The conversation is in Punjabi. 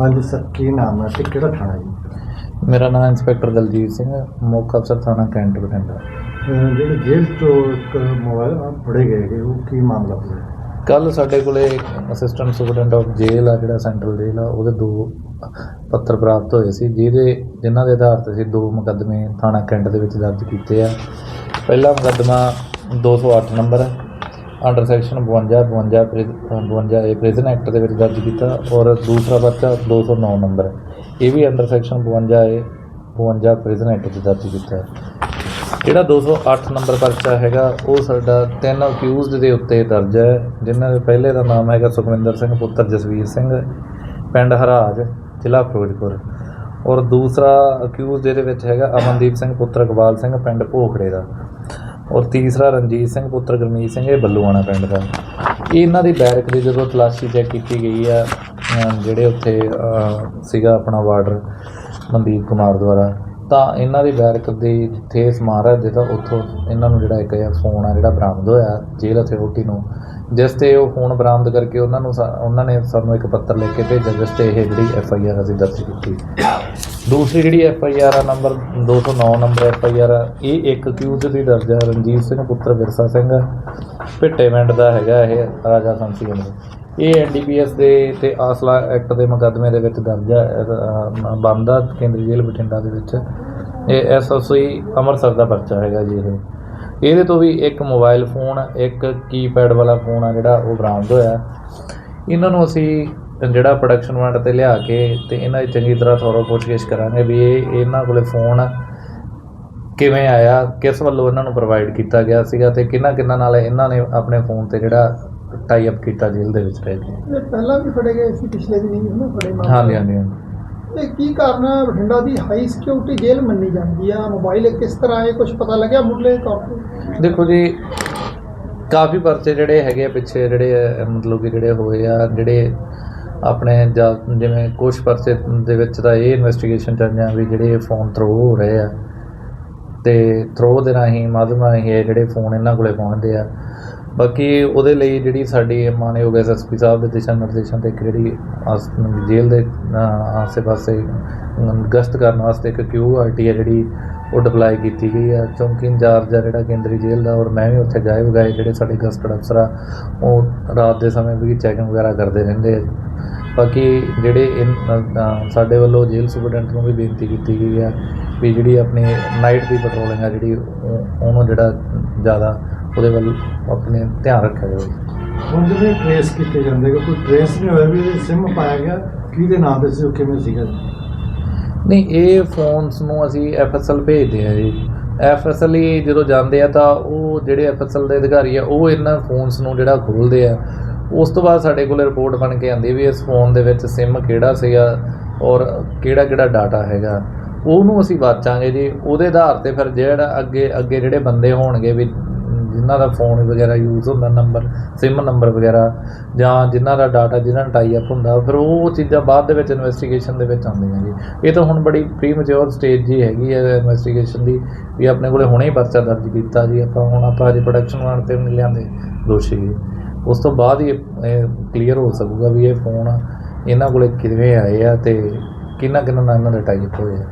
ਹਾਂਜੀ ਸਰ ਕੀ ਨਾਮ ਹੈ ਤੇ ਕਿਹੜਾ ਥਾਣਾ ਜੀ? ਮੇਰਾ ਨਾਮ ਇੰਸਪੈਕਟਰ ਦਲਜੀਤ ਸਿੰਘ ਮੁੱਖ ਅਫਸਰ ਥਾਣਾ ਕੈਂਟ ਬਠਿੰਡਾ। ਅਹ ਜਿਹੜੇ ਜੇਲ੍ਹ ਤੋਂ ਇੱਕ ਮੋਬਾਈਲ ਫੜੇ ਗਏ ਹੈਗੇ, ਉਹ ਕੀ ਮਾਮਲਾ ਸੀ? ਕੱਲ ਸਾਡੇ ਕੋਲੇ ਅਸਿਸਟੈਂਟ ਸੁਪਰਡੈਂਟ ਆਫ ਜੇਲ੍ਹ ਆ ਜਿਹੜਾ ਸੈਂਟਰਲ ਜੇਲ੍ਹ ਆ ਉਹਦੇ ਦੋ ਪੱਤਰ ਪ੍ਰਾਪਤ ਹੋਏ ਸੀ ਜਿਹਦੇ ਜਿਨ੍ਹਾਂ ਦੇ ਆਧਾਰ ਤੇ ਅਸੀਂ ਦੋ ਮੁਕੱਦਮੇ ਥਾਣਾ ਕੈਂਟ ਦੇ ਵਿੱਚ ਦਰਜ ਕੀਤੇ ਆ। ਪਹਿਲਾ ਮੁਕੱਦਮਾ 208 ਨੰਬਰ ਅੰਡਰ ਸੈਕਸ਼ਨ 52 52 ਪ੍ਰਿ- 52 ਏ ਪ੍ਰਿਜ਼ਨ ਐਕਟ ਦੇ ਵਿੱਚ ਦਰਜ ਕੀਤਾ ਔਰ ਦੂਸਰਾ ਪਰਚਾ 209 ਨੰਬਰ ਇਹ ਵੀ under section 52 A 52 prison act 'ਚ ਦਰਜ ਕੀਤਾ ਹੈ। ਜਿਹੜਾ 208 ਨੰਬਰ ਪਰਚਾ ਹੈਗਾ, ਉਹ ਸਾਡਾ ਤਿੰਨ ਅਕਿਊਜ਼ਡ ਦੇ ਉੱਤੇ ਦਰਜ ਹੈ, ਜਿਨ੍ਹਾਂ ਦੇ ਪਹਿਲੇ ਦਾ ਨਾਮ ਹੈਗਾ ਸੁਖਵਿੰਦਰ ਸਿੰਘ, ਪੁੱਤਰ ਜਸਵੀਰ ਸਿੰਘ, ਪਿੰਡ ਹਰਾਜ, ਜ਼ਿਲ੍ਹਾ ਫਿਰੋਜ਼ਪੁਰ। ਔਰ ਦੂਸਰਾ ਅਕਿਊਜ਼ਡ ਇਹਦੇ ਵਿੱਚ ਹੈਗਾ ਅਮਨਦੀਪ ਸਿੰਘ, ਪੁੱਤਰ ਇਕਬਾਲ ਸਿੰਘ, ਪਿੰਡ ਭੋਖੜੇ ਦਾ। ਔਰ ਤੀਸਰਾ ਰਣਜੀਤ ਸਿੰਘ, ਪੁੱਤਰ ਗੁਰਮੀਤ ਸਿੰਘ, ਇਹ ਬੱਲੂਆਣਾ ਪਿੰਡ ਦਾ। ਇਹ ਇਹਨਾਂ ਦੀ ਬੈਰਕ ਦੀ ਜਦੋਂ ਤਲਾਸ਼ੀ ਚੈੱਕ ਕੀਤੀ ਗਈ ਆ ਜਿਹੜੇ ਉੱਥੇ ਸੀਗਾ ਆਪਣਾ ਵਾਰਡਰ ਮਨਦੀਪ ਕੁਮਾਰ ਦੁਆਰਾ, ਤਾਂ ਇਹਨਾਂ ਦੀ ਬੈਰਕ ਦੀ ਜਿੱਥੇ ਸਮਾਨ ਰੱਖਦੇ ਤਾਂ ਉੱਥੋਂ ਇਹਨਾਂ ਨੂੰ ਜਿਹੜਾ ਇੱਕ ਇਹ ਫੋਨ ਆ, ਜਿਹੜਾ ਬਰਾਮਦ ਹੋਇਆ ਜੇਲ੍ਹ ਅਥਾਰਟੀ ਨੂੰ, ਜਿਸ ਤੇ ਉਹ ਫੋਨ ਬਰਾਮਦ ਕਰਕੇ ਉਹਨਾਂ ਨੂੰ ਸਾ- ਉਹਨਾਂ ਨੇ ਸਾਨੂੰ ਇੱਕ ਪੱਤਰ ਲਿਖ ਕੇ ਭੇਜਿਆ, ਜਿਸ ਤੇ ਇਹ ਜਿਹੜੀ ਐਫ ਆਈ ਆਰ ਅਸੀਂ ਦਰਜ ਕੀਤੀ। ਦੂਸਰੀ ਜਿਹੜੀ ਐਫ ਆਈ ਆਰ ਆ number 209 number F I R ਇਹ ਇੱਕ ਅਕਿਊਜ਼ ਦੀ ਦਰਜ ਹੈ ਰਣਜੀਤ ਸਿੰਘ ਪੁੱਤਰ ਵਿਰਸਾ ਸਿੰਘ, ਭਿੱਟੇ ਪਿੰਡ ਦਾ ਹੈਗਾ ਇਹ, ਰਾਜਾ ਸੰਸੀ ਦੇ ਇਹ ਐਨਡੀਪੀਐਸ ਦੇ ਤੇ ਆਸਲਾ ਐਕਟ ਦੇ ਮੁਕੱਦਮੇ ਦੇ ਵਿੱਚ ਦਰਜ ਹੈ ਬੰਦਾ ਕੇਂਦਰੀ ਜੇਲ੍ਹ ਬਠਿੰਡਾ ਦੇ ਵਿੱਚ। ਇਹ ਐਸਐਸਆਈ ਅੰਮ੍ਰਿਤਸਰ ਦਾ ਪਰਚਾ ਹੈਗਾ ਜੀ ਇਹ। ਇਹਦੇ ਤੋਂ ਵੀ ਇੱਕ ਮੋਬਾਈਲ ਫੋਨ, ਇੱਕ ਕੀਪੈਡ ਵਾਲਾ ਫੋਨ ਆ ਜਿਹੜਾ, ਉਹ ਬਰਾਮਦ ਹੋਇਆ। ਇਹਨਾਂ ਨੂੰ ਅਸੀਂ ਜਿਹੜਾ ਪ੍ਰੋਡਕਸ਼ਨ ਵਾਰਡ ਤੇ ਲਿਆ ਕੇ ਤੇ ਇਹਨਾਂ ਦੀ ਚੰਗੀ ਤਰ੍ਹਾਂ ਥੋੜਾ ਪੁੱਛਗਿੱਛ ਕਰਾਂਗੇ ਵੀ ਇਹ ਇਹਨਾਂ ਕੋਲੇ ਫੋਨ ਕਿਵੇਂ ਆਇਆ ਕਿਸ ਵੱਲੋਂ ਇਹਨਾਂ ਨੂੰ ਪ੍ਰੋਵਾਈਡ ਕੀਤਾ ਗਿਆ ਸੀਗਾ ਤੇ ਕਿਹਨਾਂ ਕਿਹਨਾਂ ਨਾਲ ਇਹਨਾਂ ਨੇ ਆਪਣੇ ਫੋਨ ਤੇ ਜਿਹੜਾ ਟਾਈ ਅਪ ਕੀਤਾ ਜੇਲ੍ਹ ਦੇ ਵਿੱਚ ਰਹਿ ਕੇ ਪਹਿਲਾਂ ਵੀ ਫੜੇ ਗਏ ਸੀ ਪਿਛਲੇ ਦਿਨੀ ਵੀ ਨਾ ਫੜੇ ਮਾਮਲੇ। ਹਾਂਜੀ ਹਾਂਜੀ। ਇਹ ਕੀ ਕਾਰਨ ਹੈ ਬਠਿੰਡਾ ਦੀ ਹਾਈ ਸਿਕਿਉਰਿਟੀ ਜੇਲ੍ਹ ਮੰਨੀ ਜਾਂਦੀ ਆ ਮੋਬਾਈਲ ਕਿਸ ਤਰ੍ਹਾਂ ਇਹ ਕੁਝ ਪਤਾ ਲੱਗਿਆ ਮੁੱਢਲੇ ਤੌਰ ਤੇ ਦੇਖੋ ਜੀ ਕਾਫੀ ਪਰਚੇ ਜਿਹੜੇ ਹੈਗੇ ਪਿੱਛੇ ਜਿਹੜੇ ਮਤਲਬ ਕਿ ਜਿਹੜੇ ਹੋਏ ਆ ਜਿਹੜੇ ਆਪਣੇ ਜਾਂ- ਜਿਵੇਂ ਕੁਝ ਪਰਚੇ ਦੇ ਵਿੱਚ ਤਾਂ ਇਹ ਇਨਵੈਸਟੀਗੇਸ਼ਨ ਚੱਲੀਆਂ ਵੀ ਜਿਹੜੇ ਫੋਨ ਥਰੋ ਹੋ ਰਹੇ ਆ ਤੇ ਥਰੋ ਦੇ ਰਾਹੀਂ ਮਾਧਿਅਮ ਰਾਹੀਂ ਇਹ ਜਿਹੜੇ ਫੋਨ ਇਹਨਾਂ ਕੋਲੇ ਪਹੁੰਚਦੇ ਆ। ਬਾਕੀ ਉਹਦੇ ਲਈ ਜਿਹੜੀ ਸਾਡੀ ਮਾਨਯੋਗ ਐਸਐਸਪੀ ਸਾਹਿਬ ਦੇ ਦਿਸ਼ਾ ਨਿਰਦੇਸ਼ਾਂ ਤੇ ਇੱਕ ਜਿਹੜੀ ਆਸ- ਜੇਲ੍ਹ ਦੇ ਅਹ, ਆਸੇ-ਪਾਸੇ ਗਸ਼ਤ ਕਰਨ ਵਾਸਤੇ ਇੱਕ ਕਿਊਆਰਟੀ ਹੈ ਜਿਹੜੀ ਉਹ ਡਿਪਲਾਈ ਕੀਤੀ ਗਈ ਆ। ਚੌਂਕੀ ਇੰਚਾਰਜ ਆ ਜਿਹੜਾ ਕੇਂਦਰੀ ਜੇਲ੍ਹ ਦਾ ਔਰ ਮੈਂ ਵੀ ਉੱਥੇ ਗਾਇਬ ਗਾਏ ਜਿਹੜੇ ਸਾਡੇ ਗਸਟਡ ਅਫਸਰ ਆ ਉਹ ਰਾਤ ਦੇ ਸਮੇਂ ਵੀ ਚੈਕਿੰਗ ਵਗੈਰਾ ਕਰਦੇ ਰਹਿੰਦੇ ਆ। ਬਾਕੀ ਜਿਹੜੇ ਇਨ- ਅ, ਸਾਡੇ ਵੱਲੋਂ ਜੇਲ੍ਹ ਸੁਪਰਡੈਂਟ ਨੂੰ ਵੀ ਬੇਨਤੀ ਕੀਤੀ ਗਈ ਆ ਵੀ ਜਿਹੜੀ ਆਪਣੀ ਨਾਈਟ ਦੀ ਪੈਟਰੋਲਿੰਗ ਆ ਜਿਹੜੀ ਉਹ- ਉਹਨੂੰ ਜਿਹੜਾ ਜ਼ਿਆਦਾ ਉਹਦੇ ਵੱਲ ਆਪਣੇ ਧਿਆਨ ਰੱਖਿਆ ਜਾਵੇ ਹੁਣ ਜਿਹੜੇ ਟ੍ਰੇਸ ਕੀਤੇ ਜਾਂਦੇ ਹੈਗੇ, ਕੋਈ ਟ੍ਰੇਸ ਨਹੀਂ ਹੋਇਆ ਵੀ ਇਹ ਸਿਮ ਪਾਇਆ ਗਿਆ ਕਿਹਦੇ ਨਾਮ ਤੇ ਸੀ ਉਹ ਕਿਵੇਂ ਸੀਗਾ? ਨਹੀਂ ਇਹ ਫੋਨਸ ਨੂੰ ਅਸੀਂ ਐਫਐਸਐਲ ਭੇਜਦੇ ਆ ਜੀ ਐਫਐਸਐਲ ਹੀ ਜਦੋਂ ਜਾਂਦੇ ਆ ਤਾਂ ਉਹ ਜਿਹੜੇ ਐਫਐਸਐਲ ਦੇ ਅਧਿਕਾਰੀ ਆ ਉਹ ਇਹਨਾਂ ਫੋਨਸ ਨੂੰ ਜਿਹੜਾ ਖੋਲਦੇ ਆ ਉਸ ਤੋਂ ਬਾਅਦ ਸਾਡੇ ਕੋਲ ਰਿਪੋਰਟ ਬਣ ਕੇ ਆਉਂਦੀ ਵੀ ਇਸ ਫੋਨ ਦੇ ਵਿੱਚ ਸਿਮ ਕਿਹੜਾ ਸੀਗਾ ਔਰ ਕਿਹੜਾ ਕਿਹੜਾ ਡਾਟਾ ਹੈਗਾ। ਉਹਨੂੰ ਅਸੀਂ ਵਾਚਾਂਗੇ ਜੀ। ਉਹਦੇ ਆਧਾਰ ਤੇ ਫਿਰ ਜਿਹੜਾ ਅੱਗੇ ਅੱਗੇ ਜਿਹੜੇ ਬੰਦੇ ਹੋਣਗੇ ਵੀ ਜਿਨ੍ਹਾਂ ਦਾ ਫੋਨ ਵਗੈਰਾ ਯੂਜ਼ ਹੁੰਦਾ ਨੰਬਰ ਸਿਮ ਨੰਬਰ ਵਗੈਰਾ ਜਾਂ ਜਿਨ੍ਹਾਂ ਦਾ ਡਾਟਾ ਜਿਨ੍ਹਾਂ ਨਾਲ ਟਾਈ ਅਪ ਹੁੰਦਾ, ਫਿਰ ਉਹ ਚੀਜ਼ਾਂ ਬਾਅਦ ਦੇ ਵਿੱਚ ਇਨਵੈਸਟੀਗੇਸ਼ਨ ਦੇ ਵਿੱਚ ਆਉਂਦੀਆਂ ਜੀ। ਇਹ ਤਾਂ ਹੁਣ ਬੜੀ ਪ੍ਰੀਮੈਚੁਰ ਸਟੇਜ ਜੀ ਹੈਗੀ ਹੈ ਇਨਵੈਸਟੀਗੇਸ਼ਨ ਦੀ ਵੀ ਆਪਣੇ ਕੋਲੇ ਹੁਣੇ ਹੀ ਪਰਚਾ ਦਰਜ ਕੀਤਾ ਜੀ। ਆਪਾਂ ਹੁਣ ਆਪਾਂ ਅਜੇ ਪ੍ਰੋਡਕਸ਼ਨ ਵਾਰ ਤੇ ਨਹੀਂ ਲਿਆਂਦੇ ਦੋਸ਼ੀ ਉਸ ਤੋਂ ਬਾਅਦ ਹੀ ਇਹ ਕਲੀਅਰ ਹੋ ਸਕੂਗਾ ਵੀ ਇਹ ਫੋਨ ਇਹਨਾਂ ਕੋਲੇ ਕਿਵੇਂ ਆਏ ਆ ਤੇ ਕਿੰਨਾ ਕਿੰਨਾ ਨਾਲ ਇਹਨਾਂ ਦਾ ਟਾਈ ਅਪ ਹੋਇਆ